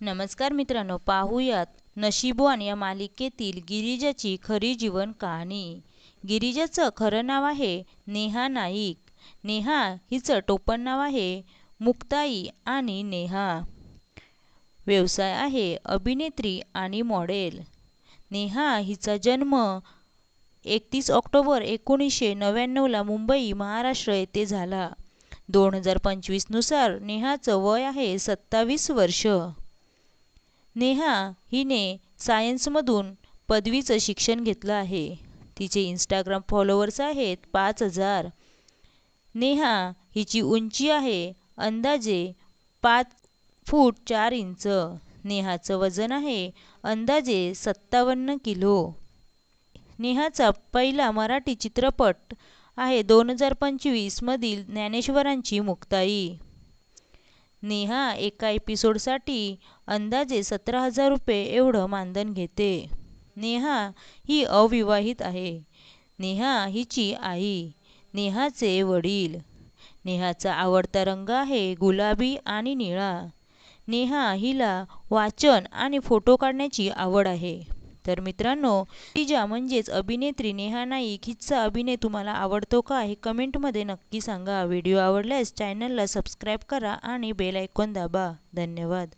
नमस्कार मित्रांनो पाहूयात नशीबवान या मालिकेतील गिरिजाची खरी जीवन कहाणी. गिरिजाचं खरं नाव आहे नेहा नाईक. नेहा हिचं टोपण नाव आहे मुक्ताई आणि नेहा. व्यवसाय आहे अभिनेत्री आणि मॉडेल. नेहा हिचा जन्म एकतीस ऑक्टोबर एकोणीसशे नव्याण्णवला मुंबई महाराष्ट्र येथे झाला. दोन हजार पंचवीसनुसार नेहाचं वय आहे सत्तावीस वर्ष. नेहा हिने सायन्समधून पदवीचं शिक्षण घेतलं आहे. तिचे इंस्टाग्राम फॉलोअर्स आहेत पाच हजार. नेहा हिची उंची आहे अंदाजे पाच फूट चार इंच. नेहाचं वजन आहे अंदाजे सत्तावन्न किलो. नेहाचा पहिला मराठी चित्रपट आहे दोन हजार पंचवीसमधील ज्ञानेश्वरांची मुक्ताई. नेहा एका एपिसोडसाठी अंदाजे सतरा हजार रुपये एवढं मानधन घेते. नेहा ही अविवाहित आहे. नेहा हिची आई नेहाचे वडील. नेहाचा आवडता रंग आहे गुलाबी आणि निळा. नेहा हिला वाचन आणि फोटो काढण्याची आवड आहे. तर मित्रांनो तिजा म्हणजेच अभिनेत्री नेहा नाईक हिचा अभिनय तुम्हाला आवडतो का हे कमेंटमध्ये नक्की सांगा. व्हिडिओ आवडल्यास चॅनलला सबस्क्राईब करा आणि बेल ऐकून दाबा. धन्यवाद.